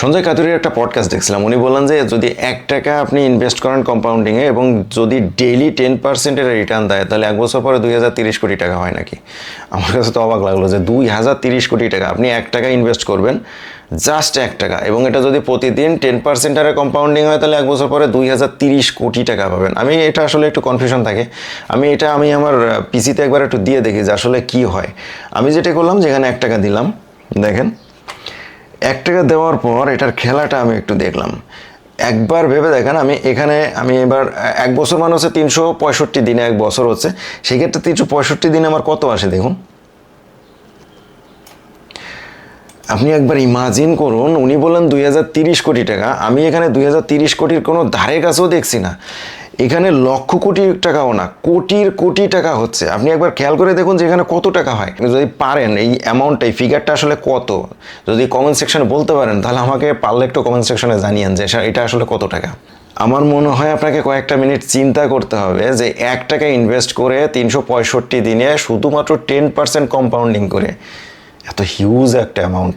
সঞ্জয় কাতুরির একটা পডকাস্ট দেখছিলাম। উনি বললেন যে, যদি এক টাকা আপনি ইনভেস্ট করেন কম্পাউন্ডিংয়ে এবং যদি ডেইলি টেন পার্সেন্টের রিটার্ন দেয়, তাহলে এক বছর পরে দুই হাজার তিরিশ কোটি টাকা হয় নাকি? আমার কাছে তো অবাক লাগল যে, দুই হাজার তিরিশ কোটি টাকা, আপনি এক টাকা ইনভেস্ট করবেন জাস্ট এক টাকা, এবং এটা যদি প্রতিদিন টেন পার্সেন্ট হারে কম্পাউন্ডিং হয়, তাহলে এক বছর পরে দুই হাজার তিরিশ কোটি টাকা পাবেন। আমি এটা আসলে একটু কনফিউশন থাকে। আমি এটা, আমি আমার পিসিতে একবার একটু দিয়ে দেখি যে আসলে কি হয়। আমি যেটা করলাম যেখানে এক টাকা দিলাম। দেখেন এক টাকা দেওয়ার পর এটার খেলাটা আমি একটু দেখলাম। একবার ভেবে দেখেন, আমি এখানে, আমি এবার, এক বছর মানে হচ্ছে তিনশো পঁয়ষট্টি দিনে এক বছর হচ্ছে। সেক্ষেত্রে তিনশো পঁয়ষট্টি দিনে আমার কত আসে দেখুন। আপনি একবার ইমাজিন করুন, উনি বললেন দুই কোটি টাকা। আমি এখানে দুই কোটির কোনো ধারে কাছেও দেখছি না। এখানে লক্ষ কোটি টাকাও না, কোটির কোটি টাকা হচ্ছে। আপনি একবার খেয়াল করে দেখুন যে এখানে কত টাকা হয়। যদি পারেন এই অ্যামাউন্টটা এই ফিগারটা আসলে কত? যদি কমেন্ট সেকশনে বলতে পারেন, তাহলে আমাকে পারলে একটু কমেন্ট সেকশনে জানিয়েন যে এটা- আসলে কত টাকা। আমার মনে হয় আপনাকে কয়েকটা মিনিট চিন্তা করতে হবে যে এক টাকা ইনভেস্ট করে তিনশো পঁয়ষট্টি দিনে শুধুমাত্র টেন পার্সেন্ট কম্পাউন্ডিং করে। এত হিউজ একটা অ্যামাউন্ট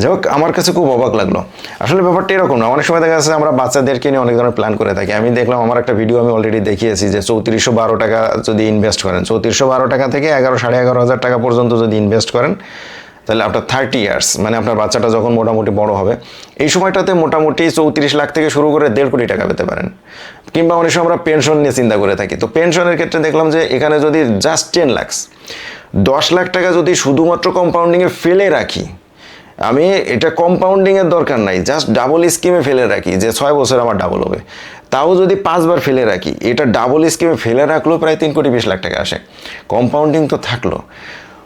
যাই হোক আমার কাছে খুব অবাক লাগল। আসলে ব্যাপারটা এরকম না, অনেক সময় দেখা যাচ্ছে আমরা বাচ্চাদেরকে নিয়ে অনেক ধরনের প্ল্যান করে থাকি। আমি দেখলাম, আমার একটা ভিডিও আমি অলরেডি দেখিয়েছি যে চৌত্রিশশো বারো টাকা যদি ইনভেস্ট করেন, চৌত্রিশশো বারো টাকা থেকে এগারো, সাড়ে এগারো হাজার টাকা পর্যন্ত যদি ইনভেস্ট করেন, তাহলে আপনার থার্টি ইয়ার্স মানে আপনার বাচ্চাটা যখন মোটামুটি বড় হবে, এই সময়টাতে মোটামুটি চৌত্রিশ লাখ থেকে শুরু করে দেড় কোটি টাকা পেতে পারেন। কিংবা অনেক সময় আমরা পেনশন নিয়ে চিন্তা করে থাকি। তো পেনশনের ক্ষেত্রে দেখলাম যে এখানে যদি জাস্ট টেন লাখস দশ লাখ টাকা যদি শুধুমাত্র কম্পাউন্ডিংয়ে ফেলে রাখি, আমি এটা কম্পাউন্ডিংয়ের দরকার নাই জাস্ট ডাবল স্কিমে ফেলে রাখি যে ছয় বছর আমার ডাবল হবে। তাও যদি পাঁচবার ফেলে রাখি, এটা ডাবল স্কিমে ফেলে রাখলেও প্রায় তিন কোটি বিশ লাখ টাকা আসে। কম্পাউন্ডিং তো থাকল।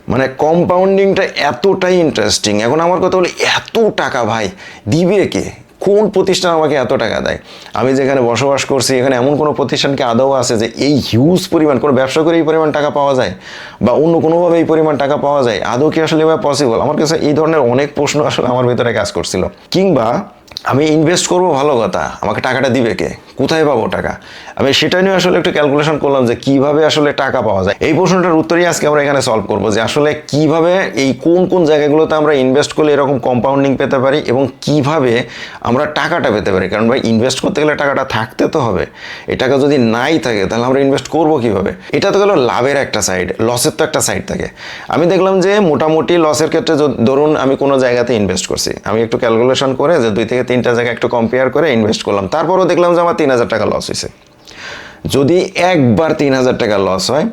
মানে কম্পাউন্ডিংটা এতটাই ইন্টারেস্টিং এখন আমার কথা হলো, এত টাকা ভাই, দিবে কে? কোন প্রতিষ্ঠান আমাকে এত টাকা দেয়? আমি যেখানে বসবাস করছি, এখানে এমন কোনো প্রতিষ্ঠানকে আদৌ আছে যে এই হিউজ পরিমাণ, কোনো ব্যবসা করে এই পরিমাণ টাকা পাওয়া যায়? বা অন্য কোনোভাবে এই পরিমাণ টাকা পাওয়া যায়? আদৌ কি আসলে পসিবল আমার কাছে এই ধরনের অনেক প্রশ্ন আসলে আমার ভিতরে কাজ করছিল। কিংবা আমি ইনভেস্ট করব ভালো কথা। আমাকে টাকাটা দিবে কে? কোথায় পাবো টাকা? আমি সেটা নিয়ে আসলে একটু ক্যালকুলেশন করলাম যে কীভাবে আসলে টাকা পাওয়া যায়। এই প্রশ্নটার উত্তরই আজকে আমরা এখানে সলভ করব যে আসলে কীভাবে এই কোন কোন জায়গাগুলোতে আমরা ইনভেস্ট করলে এরকম কম্পাউন্ডিং পেতে পারি এবং কীভাবে আমরা টাকাটা পেতে পারি। কারণ ভাই ইনভেস্ট করতে গেলে টাকাটা থাকতে তো হবে। এই টাকা যদি নাই থাকে, তাহলে আমরা ইনভেস্ট করব কীভাবে? এটা তো গেলো লাভের একটা সাইড লসের তো একটা সাইড থাকে। আমি দেখলাম যে মোটামুটি লসের ক্ষেত্রে ধরুন আমি কোনো জায়গাতে ইনভেস্ট করছি। আমি একটু ক্যালকুলেশন করে যে দুই থেকে তিনটা জায়গা একটু কম্পেয়ার করে ইনভেস্ট করলাম। তারপরও দেখলাম যে আমার তিন হাজার টাকা লস হয়েছে। যদি একবার তিন হাজার টাকা লস হয়,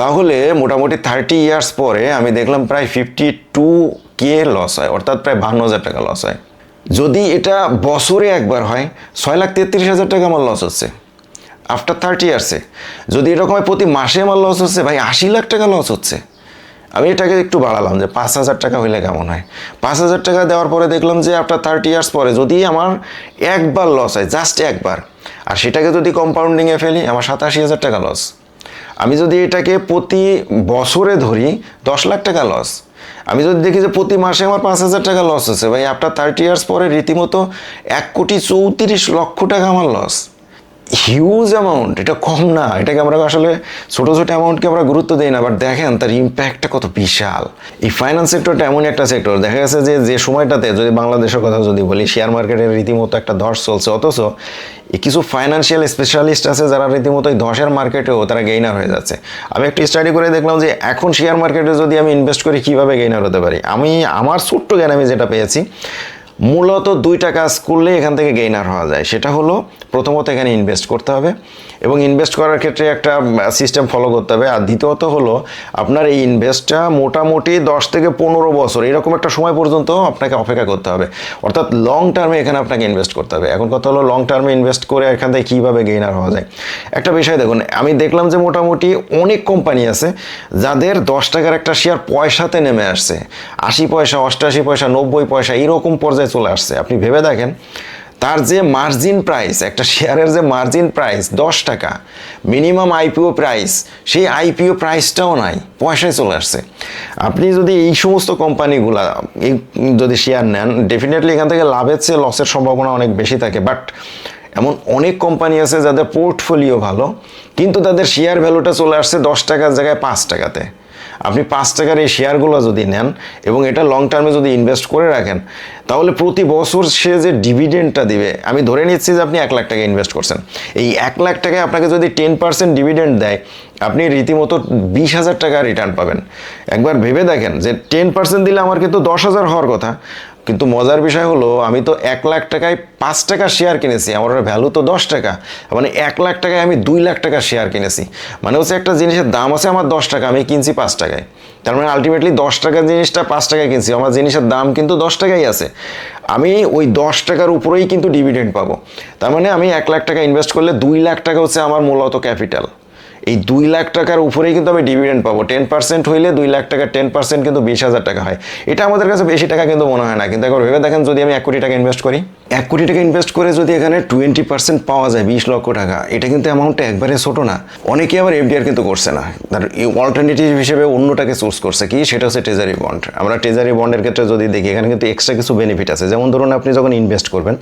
তাহলে মোটামুটি থার্টি ইয়ার্স পরে আমি দেখলাম প্রায় ফিফটি টু কে লস হয়, অর্থাৎ প্রায় বান্ন হাজার টাকা লস হয়। যদি এটা বছরে একবার হয়, ছয় লাখ তেত্রিশ হাজার টাকা আমার লস হচ্ছে। আফটার থার্টি ইয়ার্সে যদি এরকম প্রতি মাসে আমার লস হচ্ছে, ভাই আশি লাখ টাকা লস হচ্ছে। আমি এটাকে একটু বাড়ালাম যে পাঁচ হাজার টাকা হইলে কেমন হয়? পাঁচ হাজার টাকা দেওয়ার পরে দেখলাম যে আফটার থার্টি ইয়ার্স পরে যদি আমার একবার লস হয় জাস্ট একবার, আর সেটাকে যদি কম্পাউন্ডিংয়ে ফেলি, আমার সাতাশি হাজার টাকা লস আমি যদি এটাকে প্রতি বছরে ধরি, দশ লাখ টাকা লস আমি যদি দেখি যে প্রতি মাসে আমার পাঁচ হাজার টাকা লস হচ্ছে, ভাই আফটার থার্টি ইয়ার্স পরে রীতিমতো এক কোটি চৌত্রিশ লক্ষ টাকা আমার লস হিউজ অ্যামাউন্ট এটা কম না। এটাকে আমরা আসলে ছোটো ছোটো অ্যামাউন্টকে আমরা গুরুত্ব দিই না বাট দেখেন তার ইম্প্যাক্টটা কত বিশাল। এই ফাইন্যান্স সেক্টরটা এমন একটা সেক্টর দেখা গেছে যে যে সময়টাতে যদি বাংলাদেশের কথা যদি বলি শেয়ার মার্কেটের রীতিমতো একটা ধস চলছে, অথচ কিছু ফাইন্যান্সিয়াল স্পেশালিস্ট আছে যারা রীতিমতো এই ধসের মার্কেটেও তারা গেইনার হয়ে যাচ্ছে। আমি একটু স্টাডি করে দেখলাম যে, এখন শেয়ার মার্কেটে যদি আমি ইনভেস্ট করি, কীভাবে গেইনার হতে পারি? আমি, আমার ছোট্ট জ্ঞান আমি যেটা পেয়েছি মূলত দুইটা কাজ করলে এখান থেকে গেইনার হওয়া যায়। সেটা হলো প্রথমত এখানে ইনভেস্ট করতে হবে। এবং ইনভেস্ট করার ক্ষেত্রে একটা সিস্টেম ফলো করতে হবে। আর দ্বিতীয়ত হলো, আপনার এই ইনভেস্টটা মোটামুটি দশ থেকে পনেরো বছর, এরকম একটা সময় পর্যন্ত আপনাকে অপেক্ষা করতে হবে। অর্থাৎ লং টার্মে এখানে আপনাকে ইনভেস্ট করতে হবে। এখন কথা হলো লং টার্মে ইনভেস্ট করে এখান থেকে কীভাবে গেইনার হওয়া যায়? একটা বিষয় দেখুন, আমি দেখলাম যে মোটামুটি অনেক কোম্পানি আছে যাদের দশ টাকার একটা শেয়ার পয়সাতে নেমে আসছে। আশি পয়সা, অষ্টাশি পয়সা, নব্বই পয়সা এরকম পর্যায়ে চলে আসছে। আপনি ভেবে দেখেন তার যে মার্জিন প্রাইস একটা শেয়ারের যে মার্জিন প্রাইস দশ টাকা মিনিমাম আইপিও প্রাইস সেই আইপিও প্রাইসটাও নাই, পয়সায় চলে আসছে। আপনি যদি এই সমস্ত কোম্পানিগুলা যদি শেয়ার নেন ডেফিনেটলি এখান থেকে লাভের চেয়ে লসের সম্ভাবনা অনেক বেশি থাকে। বাট এমন অনেক কোম্পানি আছে যাদের পোর্টফোলিও ভালো, কিন্তু তাদের শেয়ার ভ্যালুটা চলে আসছে দশ টাকার জায়গায় পাঁচ টাকাতে। আপনি পাঁচ টাকার এই শেয়ারগুলো যদি নেন এবং এটা লং টার্মে যদি ইনভেস্ট করে রাখেন, তাহলে প্রতি বছর সে যে ডিভিডেন্ডটা দিবে, আমি ধরে নিচ্ছি যে আপনি এক লাখ টাকা ইনভেস্ট করছেন। এই এক লাখ টাকায় আপনাকে যদি টেন পার্সেন্ট ডিভিডেন্ড দেয়, আপনি রীতিমতো বিশ হাজার টাকা রিটার্ন পাবেন। একবার ভেবে দেখেন যে টেন পার্সেন্ট দিলে আমার কিন্তু দশ হাজার হওয়ার কথা। কিন্তু মজার বিষয় হলো, আমি তো এক লাখ টাকায় পাঁচ টাকা শেয়ার কিনেছি, আমার ভ্যালু তো দশ টাকা। মানে এক লাখ টাকায় আমি দুই লাখ টাকা শেয়ার কিনেছি। মানে হচ্ছে একটা জিনিসের দাম আছে আমার দশ টাকা, আমি কিনছি পাঁচ টাকায়। তার মানে আলটিমেটলি দশ টাকার জিনিসটা পাঁচ টাকায় কিনছি, আমার জিনিসের দাম কিন্তু দশ টাকাই আছে। আমি ওই দশ টাকার উপরেই কিন্তু ডিভিডেন্ড পাবো। তার মানে আমি এক লাখ টাকা ইনভেস্ট করলে দুই লাখ টাকা হচ্ছে আমার মূলত ক্যাপিটাল এই দুই লাখ টাকার উপরেই কিন্তু আমি ডিভিডেন্ড পাবো। টেন পার্সেন্ট হইলে দুই লাখ টাকা টেন পার্সেন্ট কিন্তু বিশ হাজার টাকা হয়। এটা আমাদের কাছে বেশি টাকা কিন্তু মনে হয় না। কিন্তু একবার ভেবে দেখেন, যদি আমি এক কোটি টাকা ইনভেস্ট করি, এক কোটি টাকা ইনভেস্ট করে যদি এখানে টোয়েন্টি পার্সেন্ট পাওয়া যায়, বিশ লক্ষ টাকা, এটা কিন্তু অ্যামাউন্টটা একবারে ছোটো না। অনেকে আবার এফডিআর কিন্তু করছে না। তার অল্টারনেটিভ হিসেবে অন্যটাকে চুজ করছে কি? সেটা হচ্ছে ট্রেজারি বন্ড আমরা ট্রেজারি বন্ডের ক্ষেত্রে যদি দেখি, এখানে কিন্তু এক্সট্রা কিছু বেনিফিট আছে। যেমন ধরুন, আপনি যখন ইনভেস্ট করবেন,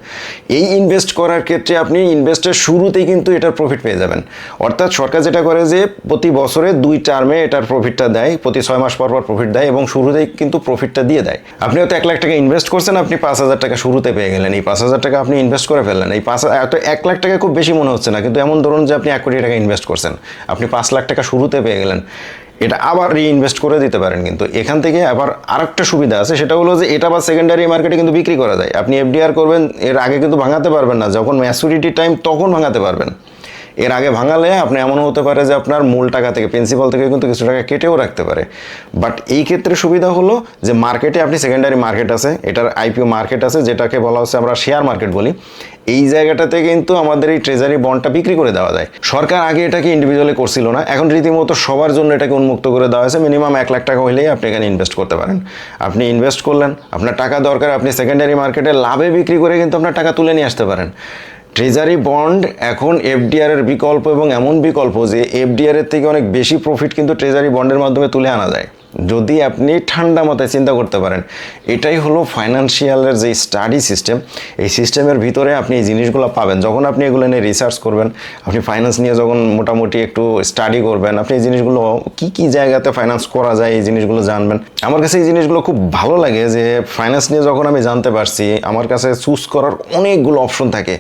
এই ইনভেস্ট করার ক্ষেত্রে আপনি ইনভেস্টের শুরুতেই কিন্তু এটার প্রফিট পেয়ে যাবেন। অর্থাৎ সরকার যেটা যে প্রতি বছরে দুই টার্মে এটার প্রফিটটা দেয়, প্রতি ছয় মাস পর পর প্রফিট দেয় এবং শুরুতেই কিন্তু প্রফিটটা দিয়ে দেয়। আপনি হয়তো এক লাখ টাকা ইনভেস্ট করছেন, আপনি পাঁচ হাজার টাকা শুরুতে পেয়ে গেলেন। এই পাঁচ হাজার টাকা আপনি ইনভেস্ট করে ফেললেন। এই পাঁচ হাজার, এত এক লাখ টাকা খুব বেশি মনে হচ্ছে না, কিন্তু এমন ধরুন যে আপনি এক কোটি টাকা ইনভেস্ট করছেন। আপনি পাঁচ লাখ টাকা শুরুতে পেয়ে গেলেন। এটা আবার রিইনভেস্ট করে দিতে পারেন কিন্তু। এখান থেকে আবার আরেকটা সুবিধা আছে, সেটা হলো যে এটা আবার সেকেন্ডারি মার্কেটে কিন্তু বিক্রি করা যায়। আপনি এফডিআর করবেন, এর আগে কিন্তু ভাঙাতে পারবেন না। যখন ম্যাচুরিটি টাইম তখন ভাঙাতে পারবেন। এর আগে ভাঙালে আপনি এমন হতে পারে যে আপনার মূল টাকা থেকে প্রিন্সিপাল থেকে কিন্তু কিছু টাকা কেটেও রাখতে পারে। বাট এই ক্ষেত্রে সুবিধা হলো যে মার্কেটে আপনি সেকেন্ডারি মার্কেট আছে, এটার আইপিও মার্কেট আছে, যেটাকে বলা হচ্ছে আমরা শেয়ার মার্কেট বলি। এই জায়গাটাতে কিন্তু আমাদের এই ট্রেজারি বন্ডটা বিক্রি করে দেওয়া যায়। সরকার আগে এটাকে ইন্ডিভিজুয়ালি করছিল না, এখন রীতিমতো সবার জন্য এটাকে উন্মুক্ত করে দেওয়া হয়েছে। মিনিমাম এক লাখ টাকা হলেই আপনি এখানে ইনভেস্ট করতে পারেন। আপনি ইনভেস্ট করলেন, আপনার টাকা দরকার, আপনি সেকেন্ডারি মার্কেটে লাভে বিক্রি করে কিন্তু আপনার টাকা তুলে নিয়ে আসতে পারেন। ট্রেজারি বন্ড এখন এফডিআর এর বিকল্প এবং এমন বিকল্প যে এফডিআর এর থেকে অনেক বেশি প্রফিট কিন্তু ট্রেজারি বন্ডের মাধ্যমে তুলে আনা যায়। যদি আপনি ঠান্ডা মাথায় চিন্তা করতে পারেন, এটাই হলো ফাইন্যান্সিয়ালের যে স্টাডি সিস্টেম এই সিস্টেমের ভিতরে আপনি এই জিনিসগুলো পাবেন। যখন আপনি এগুলো নিয়ে রিসার্চ করবেন, আপনি ফাইন্যান্স নিয়ে যখন মোটামুটি একটু স্টাডি করবেন, আপনি এই জিনিসগুলো কি কি জায়গাতে ফাইন্যান্স করা যায়, এই জিনিসগুলো জানবেন। আমার কাছে এই জিনিসগুলো খুব ভালো লাগে যে ফাইন্যান্স নিয়ে যখন আমি জানতে পারছি, আমার কাছে চুজ করার অনেকগুলো অপশন থাকে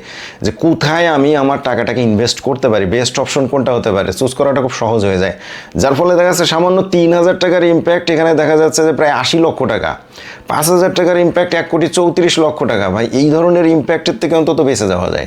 যে কোথায় আমি আমার টাকাটাকে ইনভেস্ট করতে পারি বেস্ট অপশন কোনটা হতে পারে। চুজ করাটা খুব সহজ হয়ে যায়। যার ফলে দেখা যাচ্ছে সামান্য তিন হাজার টাকার ইম্প্যাক্ট এখানে দেখা যাচ্ছে যে প্রায় আশি লক্ষ টাকা। পাঁচ হাজার টাকার ইম্প্যাক্ট এক কোটি চৌত্রিশ লক্ষ টাকা। ভাই, এই ধরনের ইম্প্যাক্টের থেকে অন্তত বেঁচে যাওয়া যায়।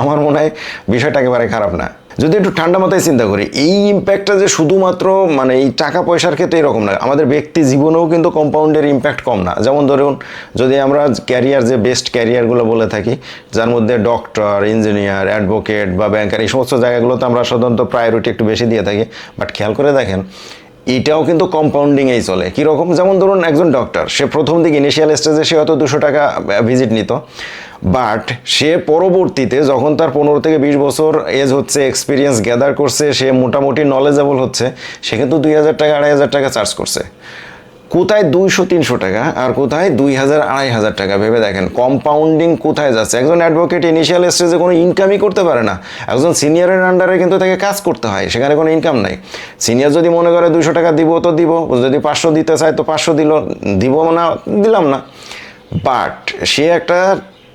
আমার মনে হয় বিষয়টা একেবারে খারাপ না। যদি একটু ঠান্ডা মাথায় চিন্তা করি, এই ইম্প্যাক্টটা যে শুধুমাত্র মানে এই টাকা পয়সার ক্ষেত্রে এরকম না। আমাদের ব্যক্তি জীবনেও কিন্তু কম্পাউন্ডের ইম্প্যাক্ট কম না। যেমন ধরুন, যদি আমরা ক্যারিয়ার যে বেস্ট ক্যারিয়ারগুলো বলে থাকি, যার মধ্যে ডক্টর ইঞ্জিনিয়ার অ্যাডভোকেট বা ব্যাংকার এই সমস্ত জায়গাগুলোতে আমরা সাধারণত প্রায়োরিটি একটু বেশি দিয়ে থাকি। বাট খেয়াল করে দেখেন এটাও কিন্তু কম্পাউন্ডিংয়েই চলে। কীরকম? যেমন ধরুন একজন ডক্টর সে প্রথম দিকে ইনিশিয়াল স্টেজে সে হয়তো দুশো টাকা ভিজিট নিত। বাট সে পরবর্তীতে যখন তার পনেরো থেকে বিশ বছর এজ হচ্ছে এক্সপিরিয়েন্স গ্যাদার করছে, সে মোটামুটি নলেজেবল হচ্ছে, সে কিন্তু দুই হাজার টাকা, আড়াই হাজার টাকা চার্জ করছে। কোথায় দুইশো, তিনশো টাকা আর কোথায় দুই হাজার, আড়াই হাজার টাকা? ভেবে দেখেন কম্পাউন্ডিং কোথায় যাচ্ছে? একজন অ্যাডভোকেট ইনিশিয়াল স্টেজে কোনো ইনকামই করতে পারে না। একজন সিনিয়রের আন্ডারে কিন্তু তাকে কাজ করতে হয়, সেখানে কোনো ইনকাম নাই। সিনিয়র যদি মনে করে দুশো টাকা দিব তো দিব যদি পাঁচশো দিতে চায় তো পাঁচশো দিল, দিব না, দিলাম না। বাট সে একটা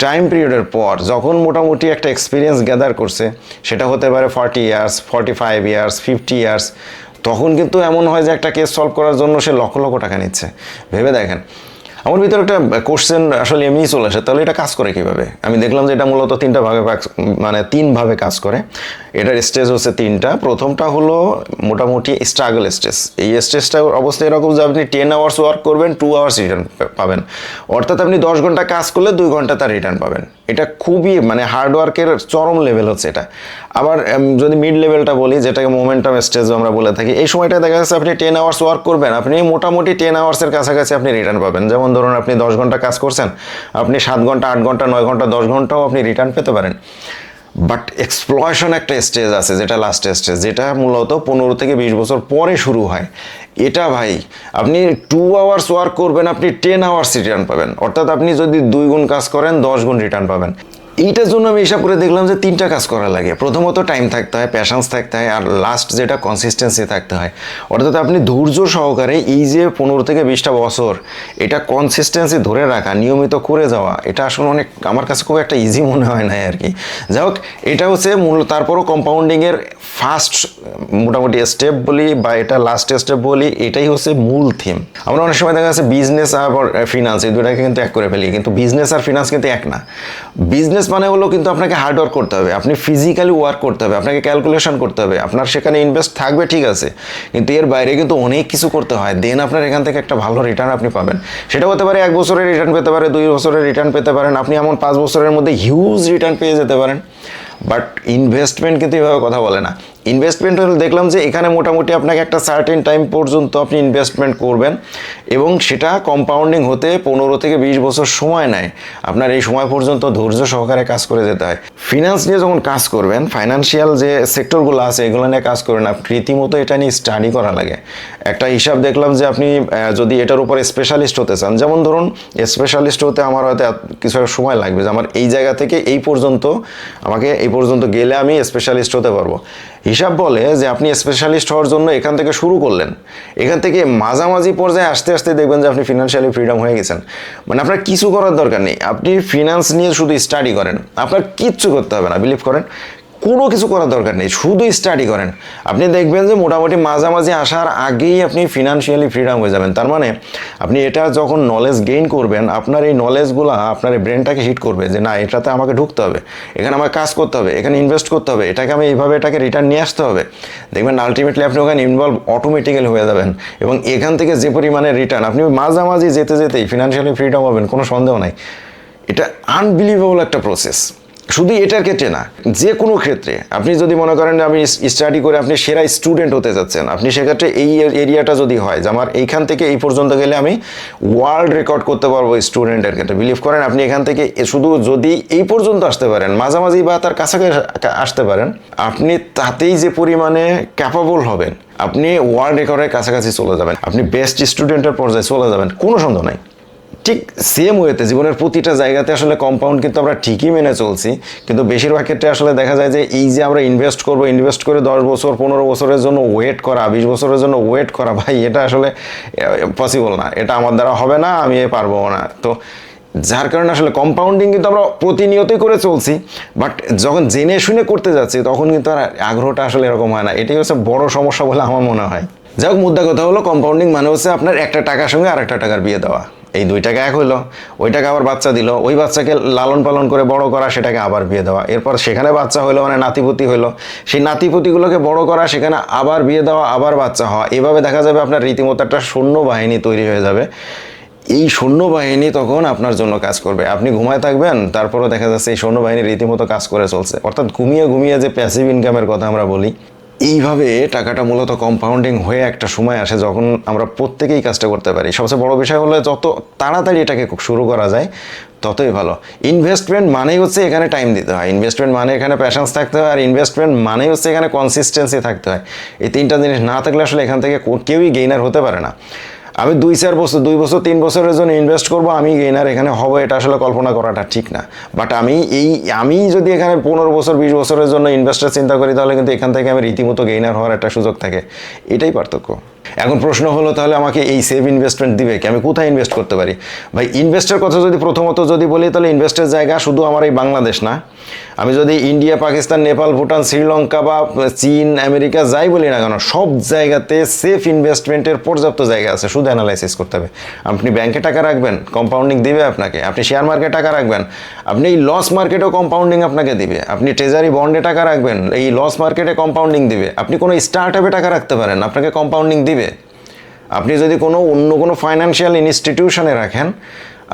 টাইম পিরিয়ডের পর যখন মোটামুটি একটা এক্সপিরিয়েন্স গ্যাদার করছে, সেটা হতে পারে forty years forty five years fifty years তখন কিন্তু এমন হয় যে একটা কেস সলভ করার জন্য সে লক্ষ লক্ষ টাকা নিচ্ছে। ভেবে দেখেন আমার ভিতরে একটা কোশ্চেন আসলে এমনি চলে আসে, তাহলে এটা কাজ করে কীভাবে? আমি দেখলাম যে এটা মূলত তিনটা ভাগে মানে তিনভাবে কাজ করে। এটার স্টেজ হচ্ছে তিনটা। প্রথমটা হলো মোটামুটি স্ট্রাগল স্টেজ এই স্টেজটা অবস্থা এরকম যে আপনি টেন আওয়ার্স ওয়ার্ক করবেন টু আওয়ার্স রিটার্ন পাবেন। অর্থাৎ আপনি দশ ঘণ্টা কাজ করলে দুই ঘণ্টা তার রিটার্ন পাবেন। এটা খুবই মানে হার্ডওয়ার্কের চরম লেভেল হচ্ছে এটা। আবার যদি মিড লেভেলটা বলি, যেটাকে মোমেন্টাম স্টেজ আমরা বলে থাকি, এই সময়টা দেখা যাচ্ছে আপনি টেন আওয়ার্স ওয়ার্ক করবেন, আপনি মোটামুটি টেন আওয়ার্সের কাছাকাছি আপনি রিটার্ন পাবেন। যেমন ধরুন আপনি দশ ঘণ্টা কাজ করছেন, আপনি সাত ঘণ্টা, আট ঘণ্টা, নয় ঘণ্টা, দশ ঘন্টাও আপনি রিটার্ন পেতে পারেন। বাট এক্সপ্লয়েশন একটা স্টেজ আছে, যেটা লাস্ট স্টেজ যেটা মূলত পনেরো থেকে বিশ বছর পরে শুরু হয়। এটা ভাই, আপনি টু আওয়ার্স ওয়ার্ক করবেন, আপনি টেন আওয়ার্স রিটার্ন পাবেন। অর্থাৎ আপনি যদি দুই গুণ কাজ করেন, দশ গুণ রিটার্ন পাবেন। এইটার জন্য আমি হিসাব করে দেখলাম যে তিনটা কাজ করা লাগে। প্রথমত টাইম থাকতে হয় প্যাশান্স থাকতে হয়, আর লাস্ট যেটা কনসিস্টেন্সি থাকতে হয়। অর্থাৎ আপনি ধৈর্য সহকারে এই যে পনেরো থেকে বিশটা বছর, এটা কনসিস্টেন্সি ধরে রাখা, নিয়মিত করে যাওয়া, এটা আসলে অনেক, আমার কাছে খুব একটা ইজি মনে হয় না আর কি। যাই হোক, এটা হচ্ছে মূল, তারপরও কম্পাউন্ডিংয়ের ফার্স্ট মোটামুটি স্টেপ বলি বা এটা লাস্ট স্টেপ বলি, এটাই হচ্ছে মূল থিম আমরা অনেক সময় দেখা যাচ্ছে বিজনেস আর ফিনান্স এই দুটাকে কিন্তু এক করে ফেলি, কিন্তু বিজনেস আর ফিনান্স কিন্তু এক না। বিজনেস মানে হলো কিন্তু আপনাকে হার্ড ওয়ার্ক করতে হবে। আপনি ফিজিক্যালি ওয়ার্ক করতে হবে, আপনাকে ক্যালকুলেশন করতে হবে। আপনার সেখানে ইনভেস্ট থাকবে, ঠিক আছে। কিন্তু এর বাইরে কিন্তু অনেক কিছু করতে হয়। দেন আপনার এখান থেকে একটা ভালো রিটার্ন আপনি পাবেন। সেটা হতে পারে এক বছরের রিটার্ন পেতে পারে, দুই বছরের রিটার্ন পেতে পারেন। আপনি এমন পাঁচ বছরের মধ্যে হিউজ রিটার্ন পেয়ে যেতে পারেন। বাট ইনভেস্টমেন্ট কিন্তু এভাবে কথা বলে না। ইনভেস্টমেন্ট হলে দেখলাম যে এখানে মোটামুটি আপনাকে একটা সার্টেন টাইম পর্যন্ত আপনি ইনভেস্টমেন্ট করবেন এবং সেটা কম্পাউন্ডিং হতে পনেরো থেকে বিশ বছর সময় নেয়। আপনার এই সময় পর্যন্ত ধৈর্য সহকারে কাজ করে যেতে হয়। ফিনান্স নিয়ে যখন কাজ করবেন ফাইন্যান্সিয়াল যে সেক্টরগুলো আছে, এগুলো নিয়ে কাজ করবেন আপনি রীতিমতো এটা নিয়ে স্টাডি করা লাগে। একটা হিসাব দেখলাম যে আপনি যদি এটার উপরে স্পেশালিস্ট হতে চান, যেমন ধরুন স্পেশালিস্ট হতে আমার হয়তো কিছু একটা সময় লাগবে যে আমার এই জায়গা থেকে এই পর্যন্ত, আমাকে এই পর্যন্ত গেলে আমি স্পেশালিস্ট হতে পারব। হিসাব বলে যে আপনি স্পেশালিস্ট হওয়ার জন্য এখান থেকে শুরু করলেন। এখান থেকে মাঝামাঝি পর্যায়ে আস্তে আস্তে দেখবেন যে আপনি ফিনান্সিয়ালি ফ্রিডম হয়ে গেছেন। মানে আপনার কিছু করার দরকার নেই। আপনি ফিনান্স নিয়ে শুধু স্টাডি করেন। আপনার কিচ্ছু করতে হবে না বিলিভ করেন। কোনো কিছু করার দরকার নেই, শুধু স্টাডি করেন। আপনি দেখবেন যে মোটামুটি মাঝামাঝি আসার আগেই আপনি ফিনান্সিয়ালি ফ্রিডম হয়ে যাবেন। তার মানে আপনি এটা যখন নলেজ গেইন করবেন, আপনার এই নলেজগুলো আপনার এই ব্রেনটাকে হিট করবে যে না, এটাতে আমাকে ঢুকতে হবে, এখানে আমাকে কাজ করতে হবে, এখানে ইনভেস্ট করতে হবে, এটাকে আমি এইভাবে এটাকে রিটার্ন নিয়ে আসতে হবে। দেখবেন আলটিমেটলি আপনি ওখানে ইনভলভ অটোমেটিক্যালি হয়ে যাবেন এবং এখান থেকে যে পরিমাণে রিটার্ন আপনি মাঝামাঝি যেতে যেতেই ফিনান্সিয়ালি ফ্রিডম হবেন, কোনো সন্দেহ নাই। এটা আনবিলিভেবল একটা প্রসেস শুধু এটার ক্ষেত্রে না, যে কোনো ক্ষেত্রে। আপনি যদি মনে করেন আমি স্টাডি করে আপনি সেরা স্টুডেন্ট হতে যাচ্ছেন, আপনি সেক্ষেত্রে এই এরিয়াটা যদি হয়, যে আমার এইখান থেকে এই পর্যন্ত গেলে আমি ওয়ার্ল্ড রেকর্ড করতে পারব স্টুডেন্টের ক্ষেত্রে। বিলিভ করেন, আপনি এখান থেকে শুধু যদি এই পর্যন্ত আসতে পারেন, মাঝামাঝি বা তার কাছাকাছি আসতে পারেন, আপনি তাতেই যে পরিমাণে ক্যাপাবল হবেন, আপনি ওয়ার্ল্ড রেকর্ডের কাছাকাছি চলে যাবেন, আপনি বেস্ট স্টুডেন্টের পর্যায়ে চলে যাবেন, কোনো সন্দেহ নাই। ঠিক সেম ওয়েতে জীবনের প্রতিটা জায়গাতে আসলে কম্পাউন্ড কিন্তু আমরা ঠিকই মেনে চলছি। কিন্তু বেশিরভাগ ক্ষেত্রে আসলে দেখা যায় যে এই যে আমরা ইনভেস্ট করব ইনভেস্ট করে দশ বছর, পনেরো বছরের জন্য ওয়েট করা, বিশ বছরের জন্য ওয়েট করা, ভাই, এটা আসলে পসিবল না। এটা আমার দ্বারা হবে না, আমি এ পারব না। তো যার কারণে আসলে কম্পাউন্ডিং কিন্তু আমরা প্রতিনিয়তই করে চলছি। বাট যখন জেনে শুনে করতে যাচ্ছি, তখন কিন্তু আর আগ্রহটা আসলে এরকম হয় না। এটাই হচ্ছে বড় সমস্যা বলে আমার মনে হয়। যাই হোক, মুদ্রা কথা হলো কম্পাউন্ডিং মানে হচ্ছে আপনার একটা টাকার সঙ্গে আরেকটা টাকার বিয়ে দেওয়া। এই দুই টাকা এক হইল ওইটাকে আবার বাচ্চা দিল, ওই বাচ্চাকে লালন পালন করে বড় করা সেটাকে আবার বিয়ে দেওয়া। এরপর সেখানে বাচ্চা হইল মানে নাতিপুতি হইল। সেই নাতিপুতিগুলোকে বড় করা, সেখানে আবার বিয়ে দেওয়া, আবার বাচ্চা হওয়া, এভাবে দেখা যাবে আপনার রীতিমতো একটা সৈন্য বাহিনী তৈরি হয়ে যাবে। এই সৈন্যবাহিনী তখন আপনার জন্য কাজ করবে। আপনি ঘুমায় থাকবেন, তারপরও দেখা যাচ্ছে এই সৈন্যবাহিনী রীতিমতো কাজ করে চলছে। অর্থাৎ ঘুমিয়ে ঘুমিয়ে যে প্যাসিভ ইনকামের কথা আমরা বলি এইভাবে টাকাটা মূলত কম্পাউন্ডিং হয়ে একটা সময় আসে যখন আমরা প্রত্যেকেই কাজটা করতে পারি। সবচেয়ে বড় বিষয় হলো যত তাড়াতাড়ি এটাকে শুরু করা যায়, ততই ভালো। ইনভেস্টমেন্ট মানেই হচ্ছে এখানে টাইম দিতে হয়। ইনভেস্টমেন্ট মানে এখানে প্যাশান্স থাকতে হয়, আর ইনভেস্টমেন্ট মানেই হচ্ছে এখানে কনসিস্টেন্সি থাকতে হয়। এই তিনটা জিনিস না থাকলে আসলে এখান থেকে কেউই গেইনার হতে পারে না। আমি দুই চার বছর, দুই বছর, তিন বছরের জন্য ইনভেস্ট করব, আমি গেইনার এখানে হব, এটা আসলে কল্পনা করাটা ঠিক না। বাট আমি এই, আমি যদি এখানে পনেরো বছর, বিশ বছরের জন্য ইনভেস্টার চিন্তা করি, তাহলে কিন্তু এখান থেকে আমি রীতিমতো গেইনার হওয়ার একটা সুযোগ থাকে। এটাই পার্থক্য। এখন প্রশ্ন হলো তাহলে আমাকে এই সেভ ইনভেস্টমেন্ট দিবে কি? আমি কোথায় ইনভেস্ট করতে পারি? ভাই ইনভেস্টের কথা যদি প্রথমত যদি বলি, তাহলে ইনভেস্টের জায়গা শুধু আমার এই বাংলাদেশ না। আমি যদি ইন্ডিয়া, পাকিস্তান, নেপাল, ভুটান, শ্রীলঙ্কা বা চীন, আমেরিকা যাই বলি না কেন, সব জায়গাতে সেফ ইনভেস্টমেন্টের পর্যাপ্ত জায়গা আছে। শুধু অ্যানালাইসিস করতে হবে। আপনি ব্যাংকে টাকা রাখবেন কম্পাউন্ডিং দিবে আপনাকে। আপনি শেয়ার মার্কেটে টাকা রাখবেন, আপনি এই লস মার্কেটেও কম্পাউন্ডিং আপনাকে দিবে। আপনি ট্রেজারি বন্ডে টাকা রাখবেন, এই লস মার্কেটে কম্পাউন্ডিং দিবে। আপনি কোনো স্টার্ট আপে টাকা রাখতে পারেন, আপনাকে কম্পাউন্ডিং দিবে। আপনি যদি কোনো অন্য কোনো ফাইন্যান্সিয়াল ইনস্টিটিউশনে রাখেন,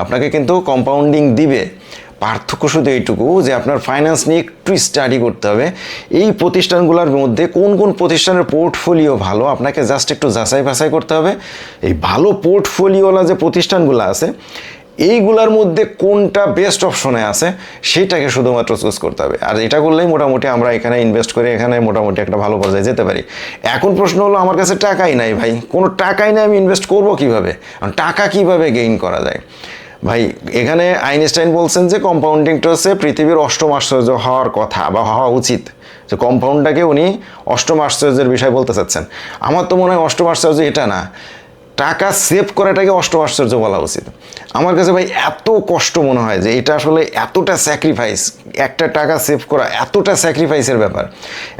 আপনাকে কিন্তু কম্পাউন্ডিং দিবে। পার্থক্য শুধু এইটুকু যে আপনার ফাইন্যান্স নিয়ে একটু স্টাডি করতে হবে। এই প্রতিষ্ঠানগুলোর মধ্যে কোন কোন প্রতিষ্ঠানের পোর্টফোলিও ভালো, আপনাকে জাস্ট একটু যাচাই বাছাই করতে হবে। এই ভালো পোর্টফোলিওওয়ালা যে প্রতিষ্ঠানগুলো আছে এইগুলার মধ্যে কোনটা বেস্ট অপশনে আছে, সেটাকে শুধুমাত্র চুজ করতে হবে। আর এটা করলেই মোটামুটি আমরা এখানে ইনভেস্ট করে এখানে মোটামুটি একটা ভালো পর্যায়ে যেতে পারি। এখন প্রশ্ন হলো, আমার কাছে টাকাই নাই ভাই। কোনো টাকাই নাই আমি ইনভেস্ট করব কীভাবে? টাকা কীভাবে গেইন করা যায়? ভাই, এখানে আইনস্টাইন বলছেন যে কম্পাউন্ডিংটা হচ্ছে পৃথিবীর অষ্টম আশ্চর্য হওয়ার কথা বা হওয়া উচিত। যে কম্পাউন্ডটাকে উনি অষ্টম আশ্চর্যের বিষয় বলতে চাচ্ছেন। আমার তো মনে হয় অষ্টম আশ্চর্য এটা না। টাকা সেভ করাটাকে অষ্টম আশ্চর্য বলা উচিত। আমার কাছে ভাই এত কষ্ট মনে হয় যে এটা আসলে এতটা স্যাক্রিফাইস একটা টাকা সেভ করা এতটা স্যাক্রিফাইসের ব্যাপার।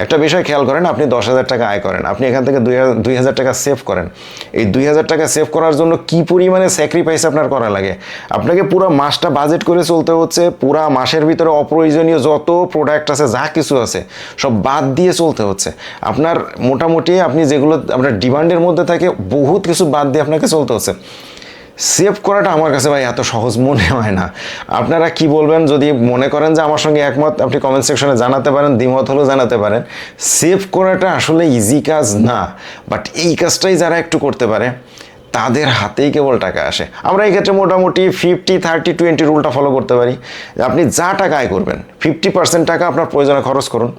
একটা বিষয় খেয়াল করেন, আপনি দশ হাজার টাকা আয় করেন, আপনি এখান থেকে দুই হাজার টাকা সেভ করেন। এই দুই হাজার টাকা সেভ করার জন্য কি পরিমাণে স্যাক্রিফাইস আপনার করা লাগে? আপনাকে পুরো মাসটা বাজেট করে চলতে হচ্ছে, পুরা মাসের ভিতরে অপ্রয়োজনীয় যত প্রোডাক্ট আছে, যা কিছু আছে, সব বাদ দিয়ে চলতে হচ্ছে। আপনার মোটামুটি আপনি যেগুলো, আপনার ডিমান্ডের মধ্যে থাকে, বহুত কিছু বাদ দিয়ে আপনাকে চলতে হচ্ছে। সেভ করাটা আমার কাছে ভাই এত সহজ মনে হয় না। আপনারা কি বলবেন যদি মনে করেন যে আমার সঙ্গে একমত, আপনি কমেন্ট সেকশনে জানাতে পারেন, দ্বিমত হলেও জানাতে পারেন। সেভ করাটা আসলে ইজি কাজ না বাট এই কাজটাই যারা একটু করতে পারে তাদের হাতেই কেবল টাকা আসে। আমরা এই ক্ষেত্রে মোটামুটি ফিফটি থার্টি টোয়েন্টি রুলটা ফলো করতে পারি। আপনি যা টাকা আয় করবেন ফিফটি পার্সেন্ট টাকা আপনার প্রয়োজনে খরচ করুন।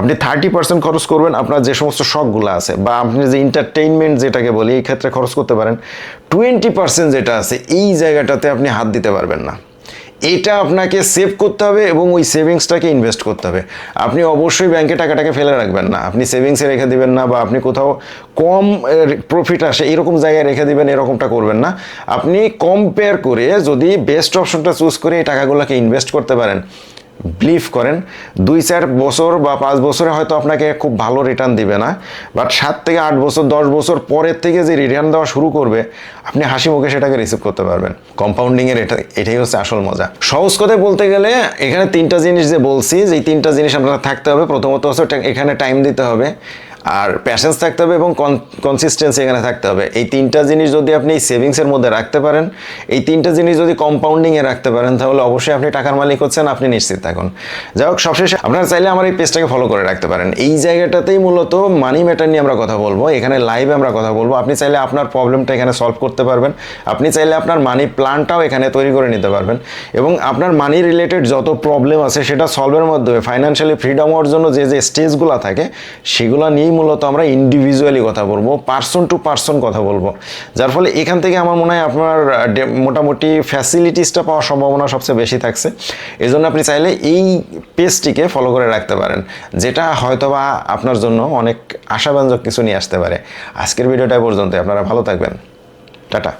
আপনি থার্টি পার্সেন্ট খরচ করবেন, আপনার যে সমস্ত শখগুলো আছে, বা আপনি যে এন্টারটেইনমেন্ট যেটাকে বলি, এই ক্ষেত্রে খরচ করতে পারেন। টোয়েন্টি পার্সেন্ট যেটা আছে, এই জায়গাটাতে আপনি হাত দিতে পারবেন না। এটা আপনাকে সেভ করতে হবে এবং ওই সেভিংসটাকে ইনভেস্ট করতে হবে। আপনি অবশ্যই ব্যাংকে টাকাটাকে ফেলে রাখবেন না। আপনি সেভিংসে রেখে দেবেন না বা আপনি কোথাও কম প্রফিট আসে এরকম জায়গায় রেখে দেবেন, এরকমটা করবেন না। আপনি কম্পেয়ার করে যদি বেস্ট অপশনটা চুজ করে এই টাকাগুলোকে ইনভেস্ট করতে পারেন বিলিভ করেন, দুই চার বছর বা পাঁচ বছরে হয়তো আপনাকে খুব ভালো রিটার্ন দিবে না বাট সাত থেকে আট বছর, দশ বছর পরের থেকে যে রিটার্ন দেওয়া শুরু করবে, আপনি হাসি মুখে সেটাকে রিসিভ করতে পারবেন। কম্পাউন্ডিংয়ের এটা, এটাই হচ্ছে আসল মজা। সহজ কথা বলতে গেলে, এখানে তিনটা জিনিস যে বলছি, যে তিনটা জিনিস আপনার থাকতে হবে। প্রথমত হচ্ছে এখানে টাইম দিতে হবে। আর প্যাশেন্স থাকতে হবে এবং কনসিস্টেন্সি এখানে থাকতে হবে। এই তিনটা জিনিস যদি আপনি সেভিংসের মধ্যে রাখতে পারেন, এই তিনটা জিনিস যদি কম্পাউন্ডিংয়ে রাখতে পারেন, তাহলে অবশ্যই আপনি টাকার মালিক হচ্ছেন, আপনি নিশ্চিত থাকুন। যাই হোক, সবশেষে আপনারা চাইলে আমার এই পেজটাকে ফলো করে রাখতে পারেন। এই জায়গাটাতেই মূলত মানি ম্যাটার নিয়ে আমরা কথা বলব। এখানে লাইভে আমরা কথা বলব। আপনি চাইলে আপনার প্রবলেমটা এখানে সলভ করতে পারবেন। আপনি চাইলে আপনার মানি প্ল্যানটাও এখানে তৈরি করে নিতে পারবেন। এবং আপনার মানি রিলেটেড যত প্রবলেম আছে, সেটা সলভের মাধ্যমে ফাইন্যান্সিয়ালি ফ্রিডম হওয়ার জন্য যে যে স্টেজগুলো থাকে, সেগুলো নিয়েই মূলত আমরা ইন্ডিভিজুয়ালি কথা বলব পার্সন টু পার্সন কথা বলব। যার ফলে এখান থেকে আমার মনে হয় আপনার মোটামুটি ফ্যাসিলিটিসটা পাওয়ার সম্ভাবনা সবচেয়ে বেশি থাকছে। এই জন্য আপনি চাইলে এই পেজটিকে ফলো করে রাখতে পারেন, যেটা হয়তোবা আপনার জন্য অনেক আশাব্যঞ্জক কিছু নিয়ে আসতে পারে। আজকের ভিডিওটা পর্যন্ত আপনারা ভালো থাকবেন। টাটা।